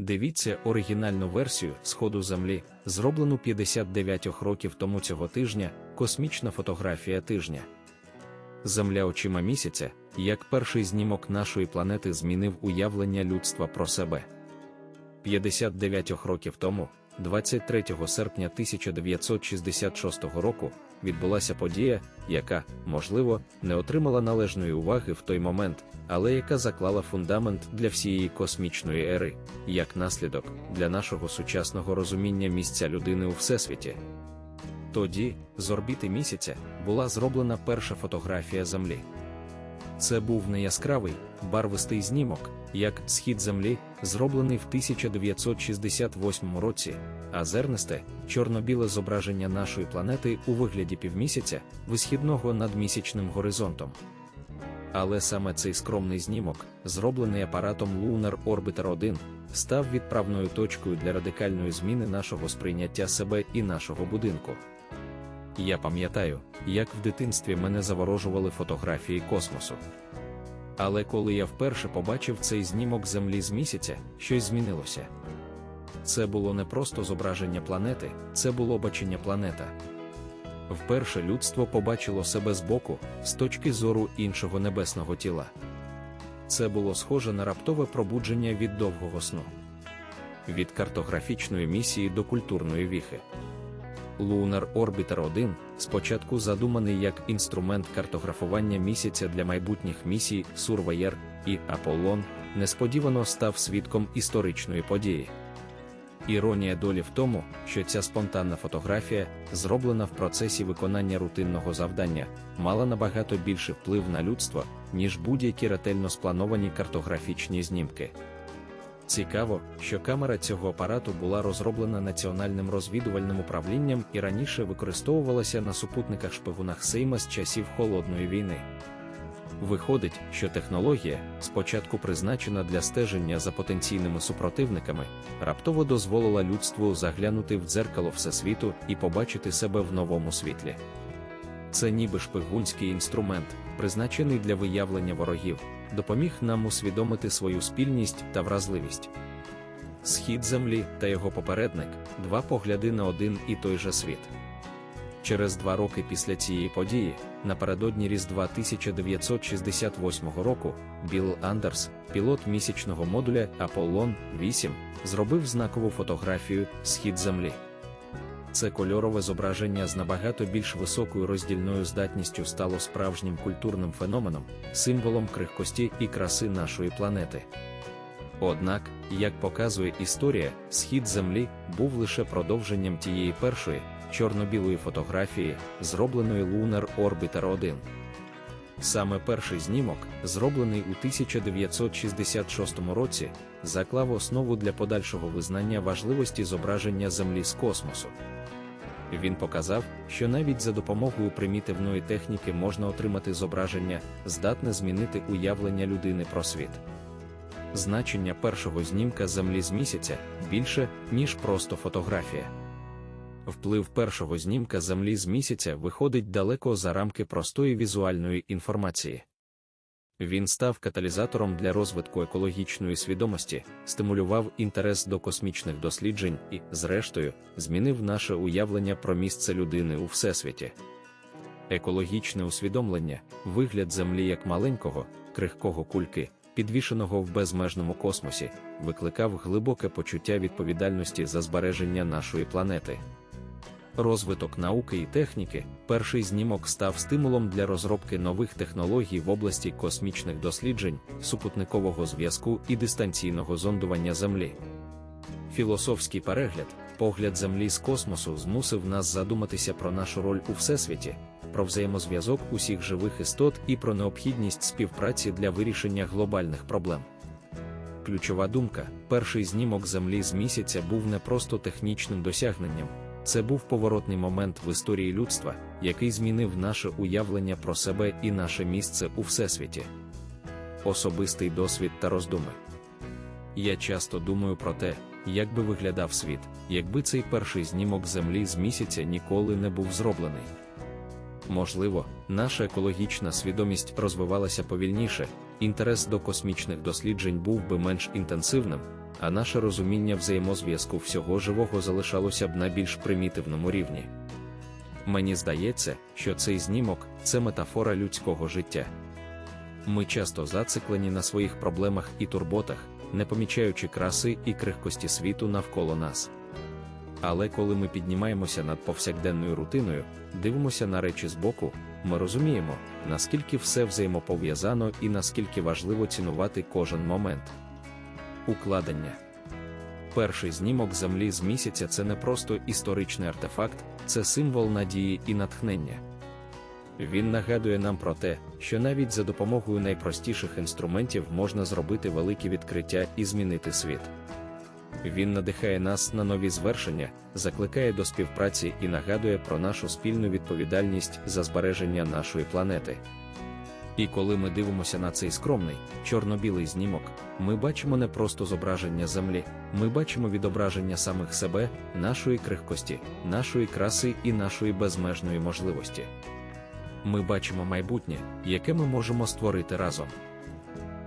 Дивіться оригінальну версію Сходу Землі, зроблену 59 років тому цього тижня, космічна фотографія тижня. Земля очима місяця, як перший знімок нашої планети змінив уявлення людства про себе. 59 років тому, 23 серпня 1966 року, відбулася подія, яка, можливо, не отримала належної уваги в той момент, але яка заклала фундамент для всієї космічної ери, як наслідок для нашого сучасного розуміння місця людини у всесвіті. Тоді, з орбіти місяця, була зроблена перша фотографія Землі. Це був не яскравий, барвистий знімок, як схід Землі, зроблений в 1968 році, а зернисте, чорно-біле зображення нашої планети у вигляді півмісяця, висхідного над місячним горизонтом. Але саме цей скромний знімок, зроблений апаратом Lunar Orbiter 1, став відправною точкою для радикальної зміни нашого сприйняття себе і нашого будинку. Я пам'ятаю, як в дитинстві мене заворожували фотографії космосу. Але коли я вперше побачив цей знімок Землі з місяця, щось змінилося. Це було не просто зображення планети, це було бачення планета. Вперше людство побачило себе збоку, з точки зору іншого небесного тіла. Це було схоже на раптове пробудження від довгого сну. Від картографічної місії до культурної віхи. Lunar Orbiter 1 спочатку задуманий як інструмент картографування місяця для майбутніх місій Surveyor і Аполлон, несподівано став свідком історичної події. Іронія долі в тому, що ця спонтанна фотографія, зроблена в процесі виконання рутинного завдання, мала набагато більший вплив на людство, ніж будь-які ретельно сплановані картографічні знімки. Цікаво, що камера цього апарату була розроблена Національним розвідувальним управлінням і раніше використовувалася на супутниках шпигунах Сейма з часів Холодної війни. Виходить, що технологія, спочатку призначена для стеження за потенційними супротивниками, раптово дозволила людству заглянути в дзеркало Всесвіту і побачити себе в новому світлі. Це ніби шпигунський інструмент, призначений для виявлення ворогів, допоміг нам усвідомити свою спільність та вразливість. Схід землі та його попередник два погляди на один і той же світ. Через два роки після цієї події, напередодні Різдва 1968 року, Білл Андерс, пілот місячного модуля Аполлон 8, зробив знакову фотографію Схід Землі. Це кольорове зображення з набагато більш високою роздільною здатністю стало справжнім культурним феноменом, символом крихкості і краси нашої планети. Однак, як показує історія, схід Землі був лише продовженням тієї першої чорно-білої фотографії, зробленої Lunar Orbiter 1. Саме перший знімок, зроблений у 1966 році, заклав основу для подальшого визнання важливості зображення Землі з космосу. Він показав, що навіть за допомогою примітивної техніки можна отримати зображення, здатне змінити уявлення людини про світ. Значення першого знімка Землі з місяця більше, ніж просто фотографія. Вплив першого знімка Землі з місяця виходить далеко за рамки простої візуальної інформації. Він став каталізатором для розвитку екологічної свідомості, стимулював інтерес до космічних досліджень і, зрештою, змінив наше уявлення про місце людини у всесвіті. Екологічне усвідомлення, вигляд Землі як маленького, крихкого кульки, підвішеного в безмежному космосі, викликав глибоке почуття відповідальності за збереження нашої планети. Розвиток науки і техніки, перший знімок став стимулом для розробки нових технологій в області космічних досліджень, супутникового зв'язку і дистанційного зондування Землі. Філософський перегляд, погляд Землі з космосу змусив нас задуматися про нашу роль у всесвіті, про взаємозв'язок усіх живих істот і про необхідність співпраці для вирішення глобальних проблем. Ключова думка: перший знімок Землі з місяця був не просто технічним досягненням. Це був поворотний момент в історії людства, який змінив наше уявлення про себе і наше місце у всесвіті. Особистий досвід та роздуми. Я часто думаю про те, як би виглядав світ, якби цей перший знімок Землі з місяця ніколи не був зроблений. Можливо, наша екологічна свідомість розвивалася повільніше, інтерес до космічних досліджень був би менш інтенсивним, а наше розуміння взаємозв'язку всього живого залишалося б на більш примітивному рівні. Мені здається, що цей знімок це метафора людського життя. Ми часто зациклені на своїх проблемах і турботах, не помічаючи краси і крихкості світу навколо нас. Але коли ми піднімаємося над повсякденною рутиною, дивимося на речі збоку, ми розуміємо, наскільки все взаємопов'язано і наскільки важливо цінувати кожен момент. Укладення перший знімок землі з місяця це не просто історичний артефакт, це символ надії і натхнення. Він нагадує нам про те, що навіть за допомогою найпростіших інструментів можна зробити великі відкриття і змінити світ. Він надихає нас на нові звершення, закликає до співпраці і нагадує про нашу спільну відповідальність за збереження нашої планети. І коли ми дивимося на цей скромний, чорно-білий знімок, ми бачимо не просто зображення Землі, ми бачимо відображення самих себе, нашої крихкості, нашої краси і нашої безмежної можливості. Ми бачимо майбутнє, яке ми можемо створити разом.